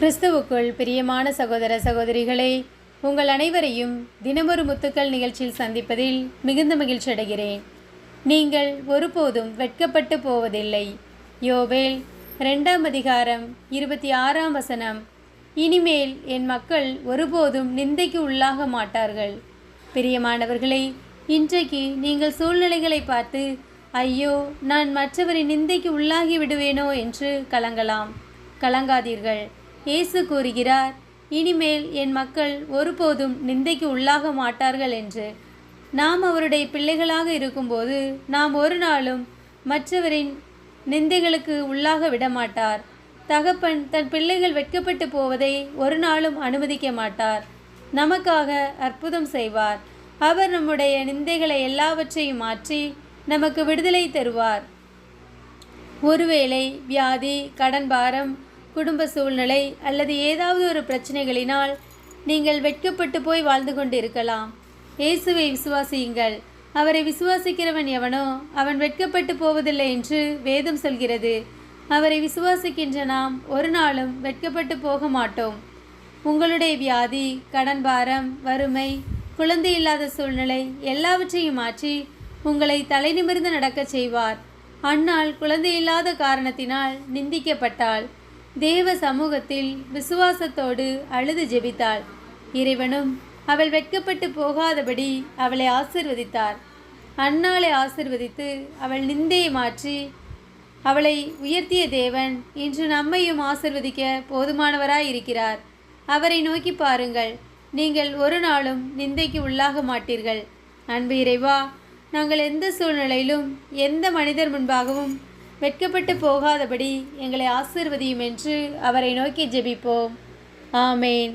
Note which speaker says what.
Speaker 1: கிறிஸ்துவுக்குள் பிரியமான சகோதர சகோதரிகளே உங்கள் அனைவரையும் தினமொரு முத்துக்கள் நிகழ்ச்சியில் சந்திப்பதில் மிகுந்த மகிழ்ச்சி அடைகிறேன். நீங்கள் ஒருபோதும் வெட்கப்பட்டு போவதில்லை. யோவேல் ரெண்டாம் அதிகாரம் இருபத்தி ஆறாம் வசனம். இனிமேல் என் மக்கள் ஒருபோதும் நிந்தைக்கு உள்ளாக மாட்டார்கள். பிரியமானவர்களே இன்றைக்கு நீங்கள் சூழ்நிலைகளை பார்த்து ஐயோ நான் மற்றவரின் நிந்தைக்கு உள்ளாகி விடுவேனோ என்று கலங்கலாம். கலங்காதீர்கள். இயேசு கூறுகிறார் இனிமேல் என் மக்கள் ஒருபோதும் நிந்தைக்கு உள்ளாக மாட்டார்கள் என்று. நாம் அவருடைய பிள்ளைகளாக இருக்கும்போது நாம் ஒரு நாளும் மற்றவரின் நிந்தைகளுக்கு உள்ளாக விடமாட்டார். தகப்பன் தன் பிள்ளைகள் வெட்கப்பட்டு போவதை ஒரு நாளும் அனுமதிக்க மாட்டார். நமக்காக அற்புதம் செய்வார். அவர் நம்முடைய நிந்தைகளை எல்லாவற்றையும் மாற்றி நமக்கு விடுதலை தருவார். ஒருவேளை வியாதி கடன் பாரம் குடும்ப சூழ்நிலை அல்லது ஏதாவது ஒரு பிரச்சனைகளினால் நீங்கள் வெட்கப்பட்டு போய் வாழ்ந்து கொண்டிருக்கலாம். இயேசுவை விசுவாசியுங்கள். அவரை விசுவாசிக்கிறவன் எவனோ அவன் வெட்கப்பட்டு போவதில்லை என்று வேதம் சொல்கிறது. அவரை விசுவாசிக்கின்ற நாம் ஒரு நாளும் வெட்கப்பட்டு போக மாட்டோம். உங்களுடைய வியாதி கடன் பாரம் வறுமை குழந்தை இல்லாத சூழ்நிலை எல்லாவற்றையும் மாற்றி உங்களை தலை நிமிர்ந்து நடக்கச் செய்வார். அன்னாள் குழந்தை இல்லாத காரணத்தினால் நிந்திக்கப்பட்டாள் தேவ சமூகத்தில் விசுவாசத்தோடு அழுது ஜெபித்தாள். இறைவனும் அவள் வெட்கப்பட்டு போகாதபடி அவளை ஆசிர்வதித்தார். அன்னாளை ஆசிர்வதித்து அவள் நிந்தையை மாற்றி அவளை உயர்த்திய தேவன் இன்று நம்மையும் ஆசிர்வதிக்க போதுமானவராய் இருக்கிறார் அவரை நோக்கி பாருங்கள். நீங்கள் ஒரு நாளும் நிந்தைக்கு உள்ளாக மாட்டீர்கள். அன்பு இறைவா நாங்கள் எந்த சூழ்நிலையிலும் எந்த மனிதர் முன்பாகவும் வெட்கப்பட்டு போகாதபடி எங்களை ஆசிர்வதியும் என்று அவரை நோக்கி ஜெபிப்போம். ஆமேன்.